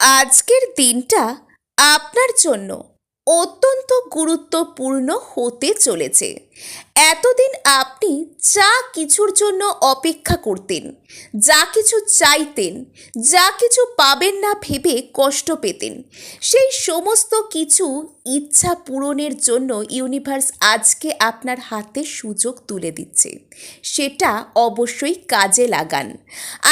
আজকের দিনটা আপনার জন্য অত্যন্ত গুরুত্বপূর্ণ হতে চলেছে। এতদিন আপনি যা কিছুর জন্য অপেক্ষা করতেন, যা কিছু চাইতেন, যা কিছু পাবেন না ভেবে কষ্ট পেতেন, সেই সমস্ত কিছু ইচ্ছা পূরণের জন্য ইউনিভার্স আজকে আপনার হাতে সুযোগ তুলে দিচ্ছে। সেটা অবশ্যই কাজে লাগান।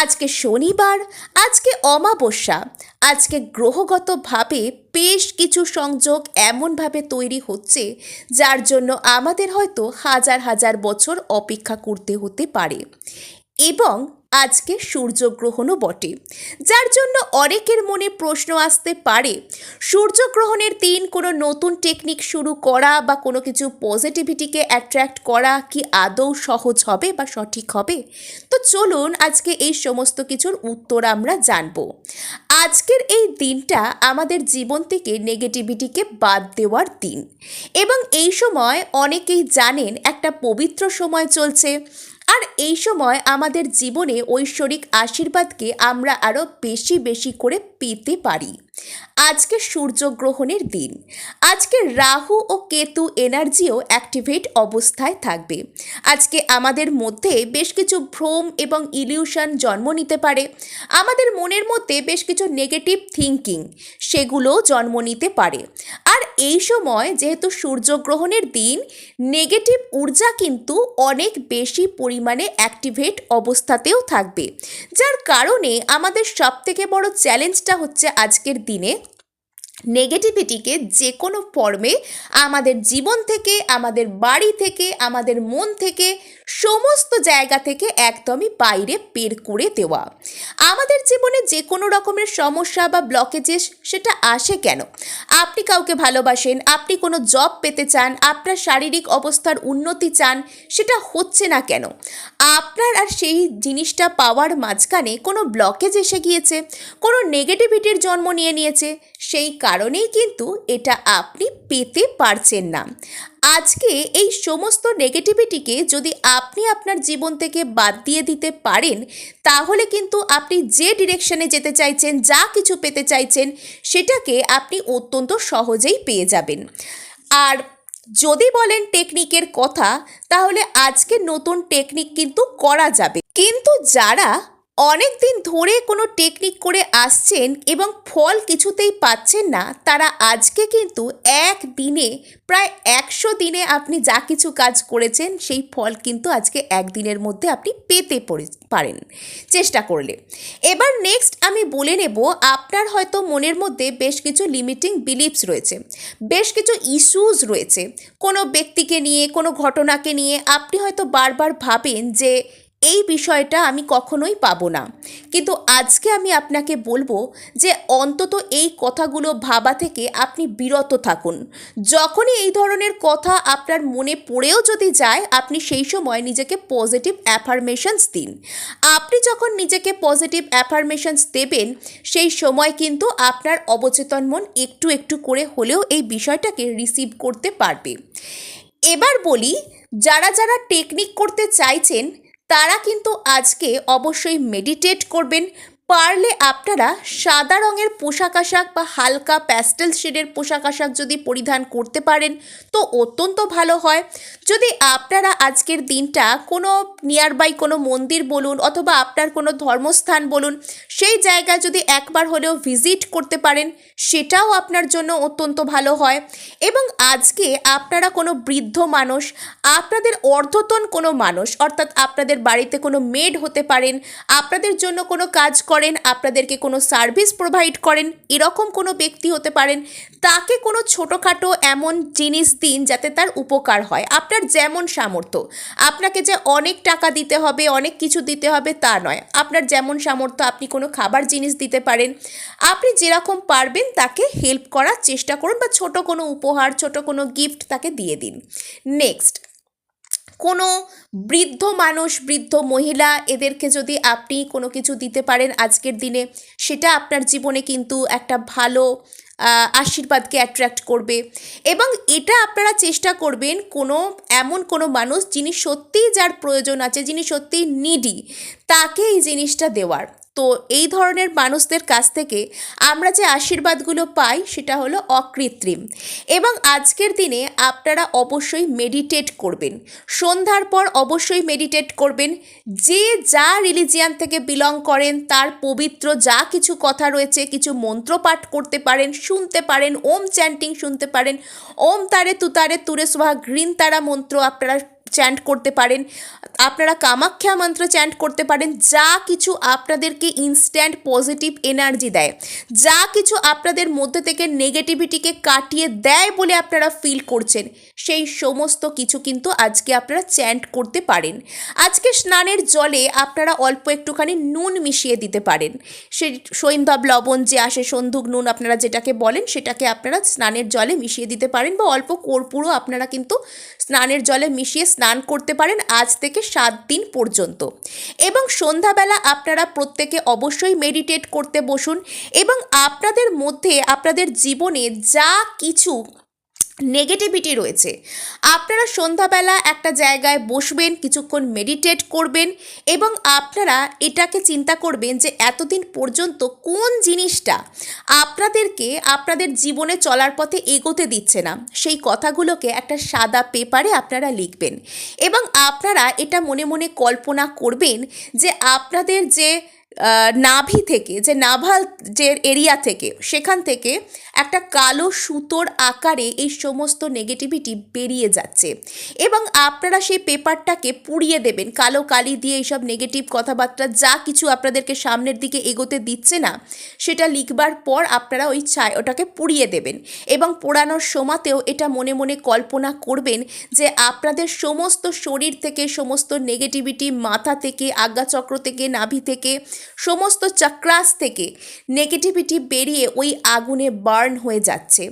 আজকে শনিবার, আজকে অমাবস্যা, আজকে গ্রহগতভাবে বেশ কিছু সংযোগ এমনভাবে তৈরি হচ্ছে, যার জন্য আমাদের হয়তো হাজার হাজার বছর অপেক্ষা করতে হতে পারে। এবং আজকে সূর্যগ্রহণও বটে। যার জন্য অনেকের মনে প্রশ্ন আসতে পারে, সূর্যগ্রহণের দিন কোনো নতুন টেকনিক শুরু করা বা কোনো কিছু পজিটিভিটিকে অ্যাট্রাক্ট করা কি আদৌ সহজ হবে বা সঠিক হবে? তো চলুন আজকে এই সমস্ত কিছুর উত্তর আমরা জানব। আজকের এই দিনটা আমাদের জীবন থেকে নেগেটিভিটিকে বাদ দেওয়ার দিন। এবং এই সময় অনেকেই জানেন একটা পবিত্র সময় চলছে। আর এই সময় আমাদের জীবনে ঐশ্বরিক আশীর্বাদকে আমরা আরও বেশি বেশি করে পেতে পারি। আজকে সূর্যগ্রহণের দিন। আজকে রাহু ও কেতু এনার্জিও অ্যাক্টিভেট অবস্থায় থাকবে। আজকে আমাদের মধ্যে বেশ কিছু ভ্রম এবং ইলিউশন জন্ম নিতে পারে। আমাদের মনের মধ্যে বেশ কিছু নেগেটিভ থিঙ্কিং সেগুলোও জন্ম নিতে পারে। আর এই সময় যেহেতু সূর্যগ্রহণের দিন নেগেটিভ ঊর্জা কিন্তু অনেক বেশি পরিমাণে অ্যাক্টিভেট অবস্থাতেও থাকবে। যার কারণে আমাদের সবথেকে বড় চ্যালেঞ্জটা হচ্ছে আজকের দিনে নেগেটিভিটিকে যে কোনো ফর্মে আমাদের জীবন থেকে, আমাদের বাড়ি থেকে, আমাদের মন থেকে, সমস্ত জায়গা থেকে একদমই বাইরে বের করে দেওয়া। আমাদের জীবনে যে কোনো রকমের সমস্যা বা ব্লকেজেস সেটা আসে কেন? আপনি কাউকে ভালোবাসেন, আপনি কোনো জব পেতে চান, আপনার শারীরিক অবস্থার উন্নতি চান, সেটা হচ্ছে না কেন? আপনার আর সেই জিনিসটা পাওয়ার মাঝখানে কোনো ব্লকেজ এসে গিয়েছে? কোনো নেগেটিভিটির জন্ম নিয়ে নিয়েছে? সেই কারণেই কিন্তু এটা আপনি পেতে পারছেন না। আজকে এই সমস্ত নেগেটিভিটিকে যদি আপনি আপনার জীবন থেকে বাদ দিয়ে দিতে পারেন, তাহলে কিন্তু আপনি যে ডিরেকশনে যেতে চাইছেন, যা কিছু পেতে চাইছেন, সেটাকে আপনি অত্যন্ত সহজেই পেয়ে যাবেন। আর যদি বলেন টেকনিকের কথা, তাহলে আজকে নতুন টেকনিক কিন্তু করা যাবে। কিন্তু যারা অনেক দিন ধরে কোনো টেকনিক করে আসছেন এবং ফল কিছুতেই পাচ্ছেন না, তারা আজকে কিন্তু এক দিনে, প্রায় একশো দিনে আপনি যা কিছু কাজ করেছেন, সেই ফল কিন্তু আজকে একদিনের মধ্যে আপনি পেতে পড়ে- পারেন। চেষ্টা করলে। এবার নেক্সট আমি বলে নেব, আপনার হয়তো মনের মধ্যে বেশ কিছু লিমিটিং বিলিভস রয়েছে, বেশ কিছু ইস্যুস রয়েছে। কোনো ব্যক্তিকে নিয়ে, কোনো ঘটনাকে নিয়ে আপনি হয়তো বারবার ভাবেন যে এই বিষয়টা আমি কখনোই পাবো না। কিন্তু আজকে আমি আপনাকে বলব যে অন্তত এই কথাগুলো ভাবা থেকে আপনি বিরত থাকুন। যখনই এই ধরনের কথা আপনার মনে পড়েও যদি যায়, আপনি সেই সময় নিজেকে পজিটিভ অ্যাফার্মেশনস দিন। আপনি যখন নিজেকে পজিটিভ অ্যাফার্মেশনস দেবেন, সেই সময় কিন্তু আপনার অবচেতন মন একটু একটু করে হলেও এই বিষয়টাকে রিসিভ করতে পারবে। এবার বলি, যারা যারা টেকনিক করতে চাইছেন তারা কিন্তু আজকে অবশ্যই মেডিটেট করবেন। পারলে আপনারা সাদা রঙের পোশাক আশাক বা হালকা প্যাস্টেল শেডের পোশাক আশাক যদি পরিধান করতে পারেন, তো অত্যন্ত ভালো হয়। যদি আপনারা আজকের দিনটা কোনো নিয়ার বাই কোনো মন্দির বলুন অথবা আপনার কোনো ধর্মস্থান বলুন, সেই জায়গায় যদি একবার হলেও ভিজিট করতে পারেন, সেটাও আপনার জন্য অত্যন্ত ভালো হয়। এবং আজকে আপনারা কোনো বৃদ্ধ মানুষ, আপনাদের অর্ধতন কোনো মানুষ, অর্থাৎ আপনাদের বাড়িতে কোনো মেড হতে পারেন, আপনাদের জন্য কোনো কাজ করেন, আপনাদেরকে কোনো সার্ভিস প্রোভাইড করেন, এরকম কোনো ব্যক্তি হতে পারেন, তাকে কোনো ছোটোখাটো এমন জিনিস দিন যাতে তার উপকার হয়। আপনার যেমন সামর্থ্য। আপনাকে যে অনেক টাকা দিতে হবে, অনেক কিছু দিতে হবে তা নয়। আপনার যেমন সামর্থ্য, আপনি কোনো খাবার জিনিস দিতে পারেন। আপনি যেরকম পারবেন তাকে হেল্প করার চেষ্টা করুন বা ছোট কোনো উপহার, ছোট কোনো গিফট তাকে দিয়ে দিন। নেক্সট কোনো বৃদ্ধ মানুষ, বৃদ্ধ মহিলা এদেরকে যদি আপনি কোনো কিছু দিতে পারেন আজকের দিনে, সেটা আপনার জীবনে কিন্তু একটা ভালো আশীর্বাদকে অ্যাট্রাক্ট করবে। এবং এটা আপনারা চেষ্টা করবেন কোনো, এমন কোনো মানুষ যিনি সত্যিই যার প্রয়োজন আছে, যিনি সত্যিই নিডি তাকে এই জিনিসটা দেওয়ার। তো এই ধরনের মানুষদের কাছ থেকে আমরা যে আশীর্বাদগুলো পাই, সেটা হলো অকৃত্রিম। এবং আজকের দিনে আপনারা অবশ্যই মেডিটেট করবেন। সন্ধ্যার পর অবশ্যই মেডিটেট করবেন। যে যা রিলিজিয়ান থেকে বিলং করেন, তার পবিত্র যা কিছু কথা রয়েছে, কিছু মন্ত্র পাঠ করতে পারেন, শুনতে পারেন, ওম চ্যান্টিং শুনতে পারেন, ওম তারে তুতারে তুরে সোহা, গ্রিন তারা মন্ত্র আপনারা চ্যান্ট করতে পারেন। আপনারা কামাখ্যা মন্ত্র চ্যান্ট করতে পারেন। যা কিছু আপনাদেরকে ইনস্ট্যান্ট পজিটিভ এনার্জি দেয়। যা কিছু আপনাদের মধ্যে থেকে নেগেটিভিটিকে কাটিয়ে দেয় বলে আপনারা ফিল করছেন, সেই সমস্ত কিছু কিন্তু আজকে আপনারা চ্যান্ট করতে পারেন। আজকে স্নানের জলে আপনারা অল্প একটুখানি নুন মিশিয়ে দিতে পারেন। সেই সৈন্ধব লবণ যে আসে সন্ধুক নুন আপনারা যেটাকে বলেন, সেটাকে আপনারা স্নানের জলে মিশিয়ে দিতে পারেন বা অল্প কর্পূরও আপনারা কিন্তু স্নানের জলে মিশিয়ে স্নান করতে পারেন আজ থেকে সাত দিন পর্যন্ত। এবং সন্ধ্যাবেলা আপনারা প্রত্যেকে অবশ্যই মেডিটেট করতে বসুন এবং আপনাদের মধ্যে, আপনাদের জীবনে যা কিছু নেগেটিভিটি রয়েছে। আপনারা সন্ধ্যাবেলা একটা জায়গায় বসবেন, কিছুক্ষণ মেডিটেট করবেন এবং আপনারা এটাকে চিন্তা করবেন যে এতদিন পর্যন্ত কোন জিনিসটা আপনাদেরকে আপনাদের জীবনে চলার পথে এগোতে দিচ্ছে না। সেই কথাগুলোকে একটা সাদা পেপারে আপনারা লিখবেন এবং আপনারা এটা মনে মনে কল্পনা করবেন যে আপনাদের যে নাভি থেকে, যে নাভাল যে এরিয়া থেকে, সেখান থেকে একটা কালো সুতোর আকারে এই সমস্ত নেগেটিভিটি বেরিয়ে যাচ্ছে। এবং আপনারা সেই পেপারটাকে পুড়িয়ে দেবেন। কালো কালি দিয়ে এইসব নেগেটিভ কথাবার্তা যা কিছু আপনাদেরকে সামনের দিকে এগোতে দিচ্ছে না, সেটা লিখবার পর আপনারা ওই ছায় ওটাকে পুড়িয়ে দেবেন। এবং পোড়ানোর সময়তেও এটা মনে মনে কল্পনা করবেন যে আপনাদের সমস্ত শরীর থেকে, সমস্ত নেগেটিভিটি মাথা থেকে, আজ্ঞাচক্র থেকে, নাভি থেকে, সমস্ত চক্রাস থেকে নেগেটিভিটি বেরিয়ে ওই আগুনে বার্ন হয়ে যাচ্ছে।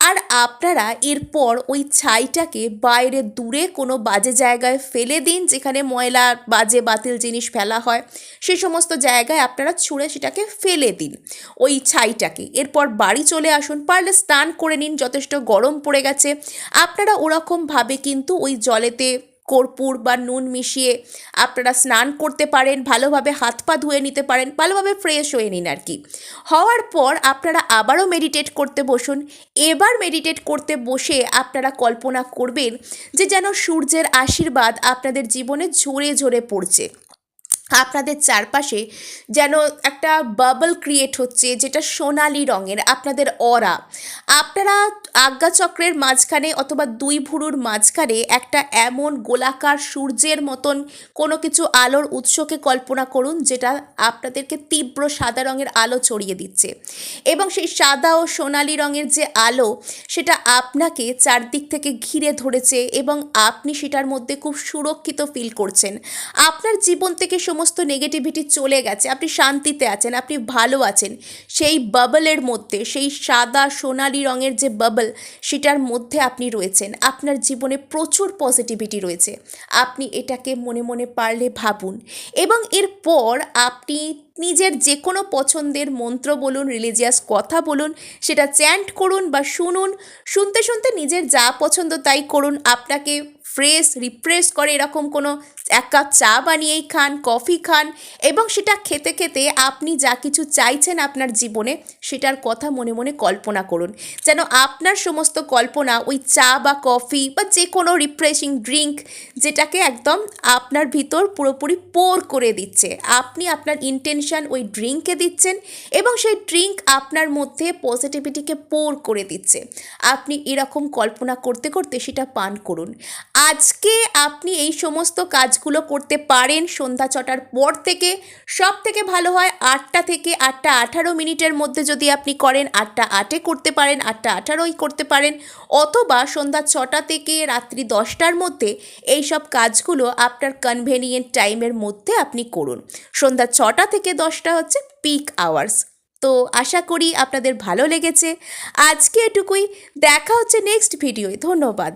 আর আপনারা এরপর ওই ছাইটাকে বাইরে দূরে কোনো বাজে জায়গায় ফেলে দিন, যেখানে ময়লা, বাজে, বাতিল জিনিস ফেলা হয়, সে সমস্ত জায়গায় আপনারা ছুঁড়ে সেটাকে ফেলে দিন ওই ছাইটাকে। এরপর বাড়ি চলে আসুন, পারলে স্নান করে নিন, যথেষ্ট গরম পড়ে গেছে। আপনারা ওরকমভাবে কিন্তু ওই জলেতে কর্পূর বা নুন মিশিয়ে আপনারা স্নান করতে পারেন, ভালোভাবে হাত পা ধুয়ে নিতে পারেন, ভালোভাবে ফ্রেশ হয়ে নিন আর কি। হওয়ার পর আপনারা আবারও মেডিটেট করতে বসুন। এবার মেডিটেট করতে বসে আপনারা কল্পনা করবেন যে যেন সূর্যের আশীর্বাদ আপনাদের জীবনে ঝরে ঝরে পড়ছে। আপনাদের চারপাশে যেন একটা বাবল ক্রিয়েট হচ্ছে, যেটা সোনালি রঙের, আপনাদের অরা আপনারা আজ্ঞাচক্রের মাঝখানে অথবা দুই ভুরুর মাঝখানে একটা এমন গোলাকার সূর্যের মতন কোনো কিছু আলোর উৎসকে কল্পনা করুন, যেটা আপনাদেরকে তীব্র সাদা রঙের আলো ছড়িয়ে দিচ্ছে। এবং সেই সাদা ও সোনালি রঙের যে আলো, সেটা আপনাকে চারদিক থেকে ঘিরে ধরেছে এবং আপনি সেটার মধ্যে খুব সুরক্ষিত ফিল করছেন। আপনার জীবন থেকে সমস্ত নেগেটিভিটি চলে গেছে, আপনি শান্তিতে আছেন, আপনি ভালো আছেন, সেই বাবলের মধ্যে, সেই সাদা সোনালি রঙের যে বাবল সেটার মধ্যে আপনি রয়েছেন, আপনার জীবনে প্রচুর পজিটিভিটি রয়েছে, আপনি এটাকে মনে মনে পারলে ভাবুন, এবং এরপর আপনি নিজের যে কোনো পছন্দের মন্ত্র বলুন রিলিজিয়াস কথা বলুন, সেটা চ্যান্ট করুন বা শুনুন, শুনতে শুনতে নিজের যা পছন্দ তাই করুন, আপনাকে ফ্রেশ রিফ্রেশ করে এরকম কোনো এক কাপ চা বানিয়েই খান, কফি খান এবং সেটা খেতে খেতে আপনি যা কিছু চাইছেন আপনার জীবনে সেটার কথা মনে মনে কল্পনা করুন। যেন আপনার সমস্ত কল্পনা ওই চা বা কফি বা যে কোনো রিফ্রেশিং ড্রিঙ্ক যেটাকে একদম আপনার ভিতর পুরোপুরি পোর করে দিচ্ছে। আপনি আপনার ইন্টেনশন ওই ড্রিঙ্কে দিচ্ছেন এবং সেই ড্রিঙ্ক আপনার মধ্যে পজিটিভিটিকে পোর করে দিচ্ছে। আপনি এরকম কল্পনা করতে করতে সেটা পান করুন। আজকে আপনি এই সমস্ত কাজগুলো করতে পারেন সন্ধ্যা ছটার পর থেকে। সব থেকে ভালো হয় আটটা থেকে আটটা আঠারো মিনিটের মধ্যে যদি আপনি করেন, আটটা আটে করতে পারেন, আটটা আঠারোই করতে পারেন। অথবা সন্ধ্যা ছটা থেকে রাত্রি দশটার মধ্যে এই সব কাজগুলো আপনার কনভেনিয়েন্ট টাইমের মধ্যে আপনি করুন। সন্ধ্যা ছটা থেকে দশটা হচ্ছে পিক আওয়ার্স তো আশা করি আপনাদের ভালো লেগেছে। আজকে এটুকুই। দেখা হচ্ছে নেক্সট ভিডিওয় ধন্যবাদ।